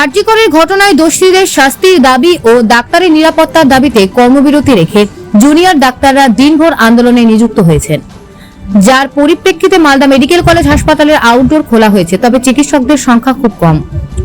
আরজিকরের ঘটনায় দোষীদের শাস্তির দাবি ও ডাক্তারের নিরাপত্তার দাবিতে কর্মবিরতি রেখে জুনিয়র ডাক্তাররা দিনভর আন্দোলনে নিযুক্ত হয়েছেন। যার পরিপ্রেক্ষিতে মালদা মেডিকেল কলেজ হাসপাতালের আউটডোর খোলা হয়েছে, তবে চিকিৎসকদের সংখ্যা খুব কম।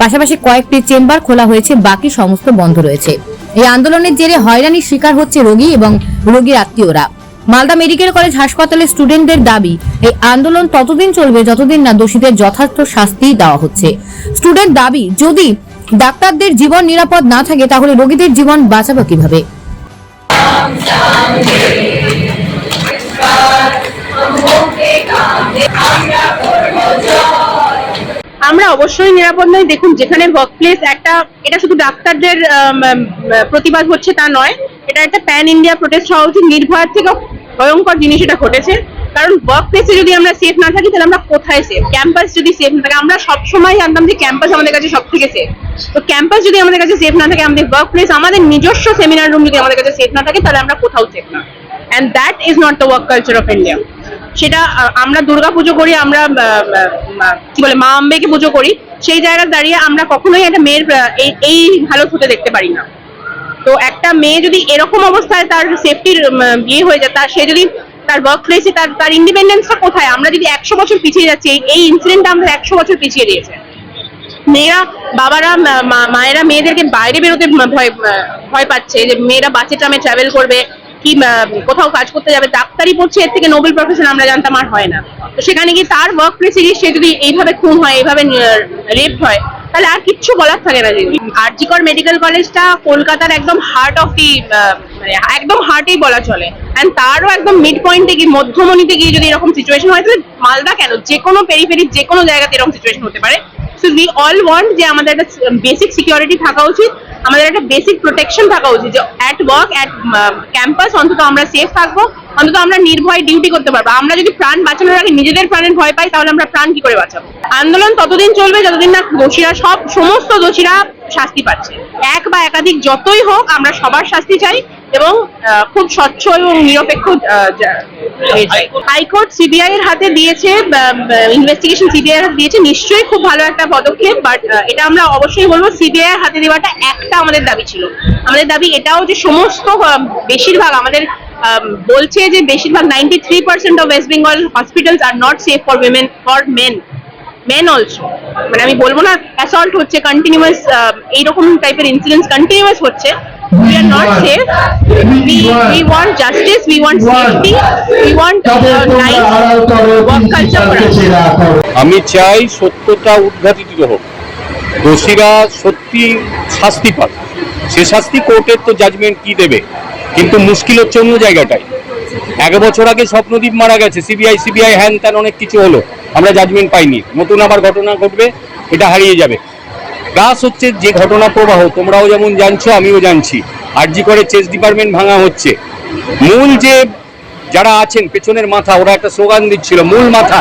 পাশাপাশি কয়েকটি চেম্বার খোলা হয়েছে, বাকি সমস্ত বন্ধ রয়েছে। এই আন্দোলনের জেরে হয়রানির শিকার হচ্ছে রোগী এবং রোগীর আত্মীয়রা। মালদা মেডিকেল কলেজ হাসপাতালের স্টুডেন্টদের দাবি, এই আন্দোলন ততদিন চলবে যতদিন না দোষীদের যথার্থ শাস্তি দেওয়া হচ্ছে। স্টুডেন্ট দাবি, যদি ডাক্তারদের জীবন নিরাপদ না থাকে, তাহলে রোগীদের জীবন বাঁচাবো কীভাবে? আমরা অবশ্যই নিরাপদ নই। দেখুন, যেখানে ওয়ার্ক প্লেস একটা, এটা শুধু ডাক্তারদের প্রতিবাদ হচ্ছে তা নয়। এটা একটা প্যান ইন্ডিয়া প্রোটেস্ট হওয়া উচিত নির্ভয়ার থেকে ভয়ঙ্কর জিনিস এটা ঘটেছে। কারণ ওয়ার্ক প্লেসে যদি আমরা সেফ না থাকি, তাহলে আমরা কোথায় সেফ ক্যাম্পাস যদি সেফ না থাকে, আমরা সবসময় জানতাম যে ক্যাম্পাস আমাদের কাছে সব থেকে সেফ তো ক্যাম্পাস যদি আমাদের কাছে সেফ না থাকে, আমাদের ওয়ার্ক প্লেস আমাদের নিজস্ব সেমিনার রুম যদি আমাদের কাছে সেফ না থাকে, তাহলে আমরা কোথাও সেফ না। And that is not the work culture of India সেটা আমরা দুর্গা পুজো করি, আমরা কি বলে, মা আম্বেকে পুজো করি। সেই জায়গায় দাঁড়িয়ে আমরা কখনোই একটা মেয়ের এই হালত হতে দেখতে পারি না। তো একটা মেয়ে যদি এরকম অবস্থায় তার সেফটির বিয়ে হয়ে যায়, তার, সে যদি তার ওয়ার্ক প্লেসে তার তার ইন্ডিপেন্ডেন্সটা কোথায়? আমরা যদি একশো বছর পিছিয়ে যাচ্ছি, এই- ইনসিডেন্টটা আমাদের একশো বছর পিছিয়ে দিয়েছে। মেয়েরা, বাবারা মায়েরা মেয়েদেরকে বাইরে বেরোতে ভয় ভয় পাচ্ছে যে মেয়েরা বাসে ট্রামে ট্রাভেল করবে, কি কোথাও কাজ করতে যাবে, ডাক্তারি পড়ছে, এর থেকে নোবেল প্রফেশন আমরা জানতাম আর হয় না। তো সেখানে গিয়ে তার ওয়ার্ক প্লেসে গিয়ে সে যদি এইভাবে খুন হয়, এইভাবে রেপ হয় তাহলে আর কিচ্ছু বলার থাকে না দিদি। আরজিকর মেডিকেল কলেজটা কলকাতার একদম হার্ট অফ দি একদম হার্টেই বলা চলে। অ্যান্ড তারও একদম মিড পয়েন্টে গিয়ে, মধ্যমণিতে গিয়ে যদি এরকম সিচুয়েশন হয়, তাহলে মালদা কেন? যে কোনো পেরিফেরি যে কোনো জায়গাতে এরকম সিচুয়েশন হতে পারে। সো উই অল ওয়ান্ট যে আমাদের একটা বেসিক সিকিউরিটি থাকা উচিত, আমাদের একটা বেসিক প্রোটেকশন থাকা উচিত যে অ্যাট ওয়ার্ক অ্যাট ক্যাম্পাস অন্তত আমরা সেফ থাকব। অন্তত আমরা নির্ভয়ে ডিউটি করতে পারব। আমরা যদি প্রাণ বাঁচানোর আগে নিজেদের প্রাণের ভয় পাই তাহলে আমরা প্রাণ কি করে বাঁচাবো? আন্দোলন ততদিন চলবে যতদিন না দোষীরা সব সমস্ত দোষীরা শাস্তি পাচ্ছে। এক বা একাধিক যতই হোক আমরা সবার শাস্তি চাই এবং খুব স্বচ্ছ এবং নিরপেক্ষ। হাইকোর্ট সিবিআই এর হাতে দিয়েছে ইনভেস্টিগেশন সিবিআই এর হাতে দিয়েছে। নিশ্চয়ই খুব ভালো একটা পদক্ষেপ বাট এটা আমরা অবশ্যই বলব সিবিআই এর হাতে দেওয়াটা একটা আমাদের দাবি ছিল। আমাদের দাবি এটাও যে সমস্ত বেশিরভাগ আমাদের আম, বলছে যে বেশিরভাগ ninety three percent of West Bengal hospitals are not safe for women for men men also মানে আমি বলব না অ্যাসল্ট হচ্ছে কন্টিনিউয়াস এইরকম টাইপের ইনসিডেন্টস কন্টিনিউয়াস হচ্ছে। We are not safe. We we want justice we want safety we want uh, nice work culture আমি চাই সত্যতা উদ্ঘাটিত হোক। দোষীরা সত্যি শাস্তি পাক। সে শাস্তি কোর্টের তো জাজমেন্ট কি দেবে? কিন্তু মুশকিল হচ্ছে অন্য জায়গাটায়। এক বছর আগে স্বপ্নদীপ মারা গেছে, সিবিআই সিবিআই, হ্যান ত্যান অনেক কিছু হলো, আমরা জাজমেন্ট পাইনি। নতুন আবার ঘটনা ঘটবে, এটা হারিয়ে যাবে। প্লাস হচ্ছে যে ঘটনা প্রবাহ, তোমরাও যেমন জানছো, আমিও জানছি। আরজি করে চেস ডিপার্টমেন্ট ভাঙা হচ্ছে। মূল যে যারা আছেন, পেছনের মাথা, ওরা একটা স্লোগান দিচ্ছিল, মূল মাথা।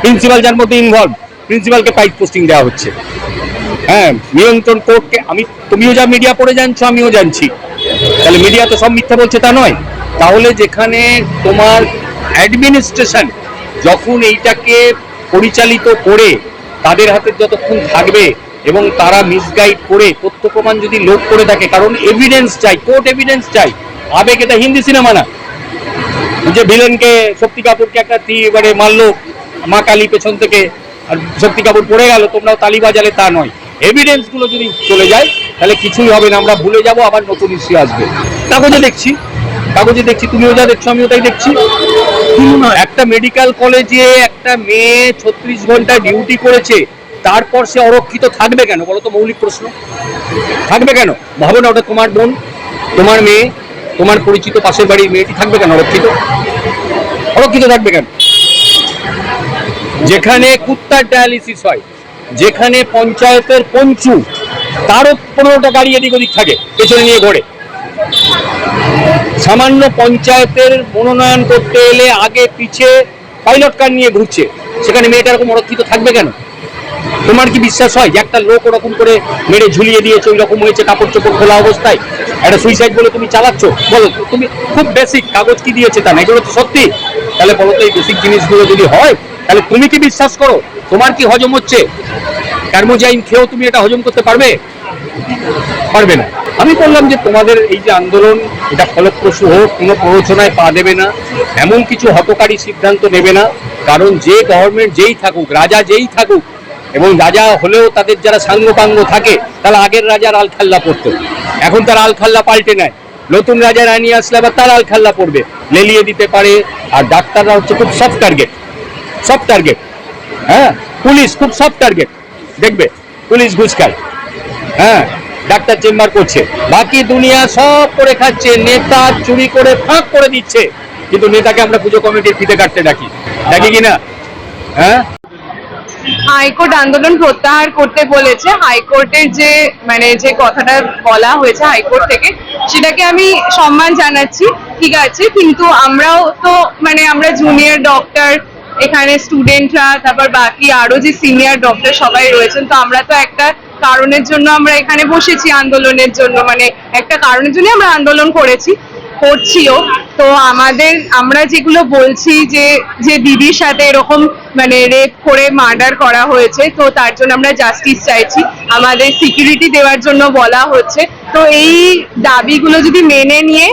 প্রিন্সিপাল যার মধ্যে ইনভলভ প্রিন্সিপালকে পাইপ পোস্টিং দেওয়া হচ্ছে। হ্যাঁ নিয়ন্ত্রণ কোর্টকে, আমি, তুমিও যা মিডিয়া পড়ে জানছো, আমিও জানছি। তাহলে মিডিয়া তো সব মিথ্যা বলছে তা নয়। তাহলে যেখানে তোমার অ্যাডমিনিস্ট্রেশন যখন এইটাকে পরিচালিত করে, তাদের হাতে যতক্ষণ থাকবে এবং তারা মিসগাইড করে, তথ্য প্রমাণ যদি লোক করে থাকে, কারণ এভিডেন্স চাই কোর্ট এভিডেন্স চাই, আবেগ এটা হিন্দি সিনেমা না। যে ভিলেনকে শক্তি কাপুরকে একটা এবারে মারলো, মা কালী পেছন থেকে, আর শক্তি কাপুর পড়ে গেল, তোমরাও তালি বাজালে তা নয়। এভিডেন্সগুলো যদি চলে যায় তাহলে কিছুই হবে না আমরা ভুলে যাব আবার নতুন ইস্যু আসবে। কাগজে দেখছি কাগজে দেখছি তুমিও যা দেখছ আমি ওটাই দেখছি। একটা মেডিকেল কলেজে একটা মেয়ে ছত্রিশ ঘণ্টা ডিউটি করেছে তারপর সে অরক্ষিত থাকবে কেন? বলো তো মৌলিক প্রশ্ন। থাকবে কেন? ভাবো না ওটা তোমার বোন তোমার মেয়ে তোমার পরিচিত পাশের বাড়ির মেয়েটি থাকবে কেন অরক্ষিত? অরক্ষিত থাকবে কেন? যেখানে কুত্তার ডায়ালিসিস হয় যেখানে পঞ্চায়েতের পঞ্চু তারও পনেরোটা গাড়ি এদিক ওদিক থাকে, পেছনে নিয়ে ঘোরে। সামান্য পঞ্চায়েতের মনোনয়ন করতে এলে আগে পিছে পাইলট কার নিয়ে ঘুরছে? সেখানে মেয়েটা এরকম অরক্ষিত থাকবে কেন? তোমার কি বিশ্বাস হয় যে একটা লোক ওরকম করে মেরে ঝুলিয়ে দিয়েছে ওই রকম হয়েছে কাপড় চোপড় খোলা অবস্থায়? একটা সুইসাইড বলে তুমি চালাচ্ছ? বলো, তুমি খুব বেসিক কাগজ কি দিয়েছে তা? না, এগুলো তো সত্যি। তাহলে বলো তো এই বেসিক জিনিসগুলো যদি হয়, তাহলে তুমি কি বিশ্বাস করো? তোমার কি হজম হচ্ছে? ট্যার্মোজাইন খেয়েও তুমি এটা হজম করতে পারবে? পারবে না। আমি বললাম যে তোমাদের এই যে আন্দোলন, এটা ফলপ্রসূ হোক, কোনো প্ররোচনায় পা দেবে না, এমন কিছু হতকারী সিদ্ধান্ত নেবে না, কারণ যে গভর্নমেন্ট যেই থাকুক, রাজা যেই থাকুক, এবং রাজা হলেও তাদের যারা সাঙ্গপাঙ্গ থাকে, তারা আগের রাজার আলখাল্লা পড়তো। এখন তারা আলখাল্লা পাল্টে নেয়। নতুন রাজা রানী আসলে আবার তারা আলখাল্লা পড়বে। লেলিয়ে দিতে পারে, আর ডাক্তাররা হচ্ছে খুব সফট টার্গেট সফট টার্গেট হ্যাঁ পুলিশ খুব সফট টার্গেট দেখবে, পুলিশ ঘুষ খায় হ্যাঁ ডাক্তার চেম্বার করছে। বাকি দুনিয়া সব করে খাচ্ছে, নেতা চুরি করে ফাঁক করে দিচ্ছে। কিন্তু নেতাকে আমরা পুজো কমিটির ফিতে কাটতে ডাকি। ডাকি কিনা হ্যাঁ? হাইকোর্ট আন্দোলন প্রত্যাহার করতে বলেছে। হাইকোর্টের যে মানে যে কথাটা বলা হয়েছে হাইকোর্ট থেকে, সেটাকে আমি সম্মান জানাচ্ছি। ঠিক আছে, কিন্তু আমরাও তো মানে আমরা জুনিয়র ডক্টর এখানে স্টুডেন্টরা তারপর বাকি আরও যে সিনিয়র ডক্টর সবাই রয়েছেন, তো আমরা তো একটা কারণের জন্য আমরা এখানে বসেছি আন্দোলনের জন্য মানে একটা কারণের জন্য আমরা আন্দোলন করেছি, করছিও। তো আমাদের, আমরা যেগুলো বলছি যে যে দিদির সাথে এরকম মানে রেপ করে মার্ডার করা হয়েছে, তো তার জন্য আমরা জাস্টিস চাইছি। আমাদের সিকিউরিটি দেওয়ার জন্য বলা হচ্ছে। তো এই দাবিগুলো যদি মেনে নিয়ে,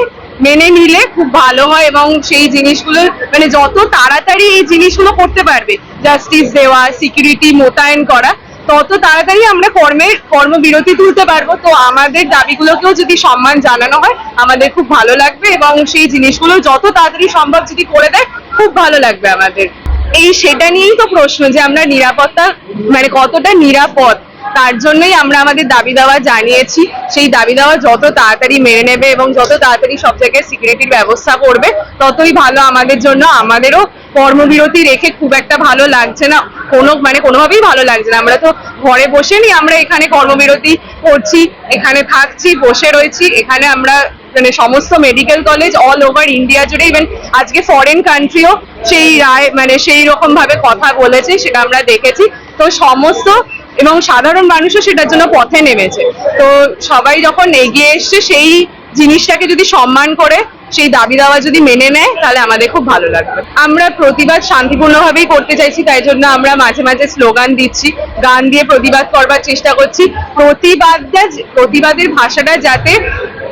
মেনে নিলে খুব ভালো হয় এবং সেই জিনিসগুলো মানে যত তাড়াতাড়ি এই জিনিসগুলো করতে পারবে জাস্টিস দেওয়া সিকিউরিটি মোতায়েন করা তত তাড়াতাড়ি আমরা কর্মের কর্মবিরতি তুলতে পারব। তো আমাদের দাবিগুলোকেও যদি সম্মান জানানো হয়, আমাদের খুব ভালো লাগবে এবং সেই জিনিসগুলো যত তাড়াতাড়ি সম্ভব যদি করে দেয়, খুব ভালো লাগবে আমাদের। এই সেটা নিয়েই তো প্রশ্ন যে আমরা নিরাপত্তা মানে কতটা নিরাপদ, তার জন্যই আমরা আমাদের দাবি দাওয়া জানিয়েছি। সেই দাবি দাওয়া যত তাড়াতাড়ি মেনে নেবে এবং যত তাড়াতাড়ি সব জায়গায় সিকিউরিটির ব্যবস্থা করবে, ততই ভালো আমাদের জন্য, আমাদেরও কর্মবিরতি রেখে খুব একটা ভালো লাগছে না। কোনো মানে কোনোভাবেই ভালো লাগছে না। আমরা তো ঘরে বসে নি, আমরা এখানে কর্মবিরতি করছি, এখানে থাকছি, বসে রয়েছি। এখানে আমরা মানে সমস্ত medical college all over India জুড়ে ইভেন আজকে ফরেন কান্ট্রিও সেই রায় মানে সেই রকম ভাবে কথা বলেছে, সেটা আমরা দেখেছি। তো সমস্ত এবং সাধারণ মানুষও সেটার জন্য পথে নেমেছে। তো সবাই যখন এগিয়ে এসছে, সেই জিনিসটাকে যদি সম্মান করে, সেই দাবি দাওয়া যদি মেনে নেয়, তাহলে আমাদের খুব ভালো লাগবে। আমরা প্রতিবাদ শান্তিপূর্ণভাবেই করতে চাইছি, তাই জন্য আমরা মাঝে মাঝে স্লোগান দিচ্ছি, গান দিয়ে প্রতিবাদ করবার চেষ্টা করছি। প্রতিবাদটা প্রতিবাদের ভাষাটা যাতে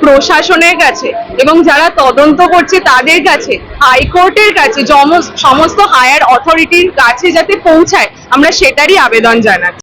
প্রশাসনের কাছে এবং যারা তদন্ত করছে তাদের কাছে, হাইকোর্টের কাছে সমস্ত হায়ার অথরিটির কাছে যাতে পৌঁছায়, আমরা সেটারই আবেদন জানাচ্ছি।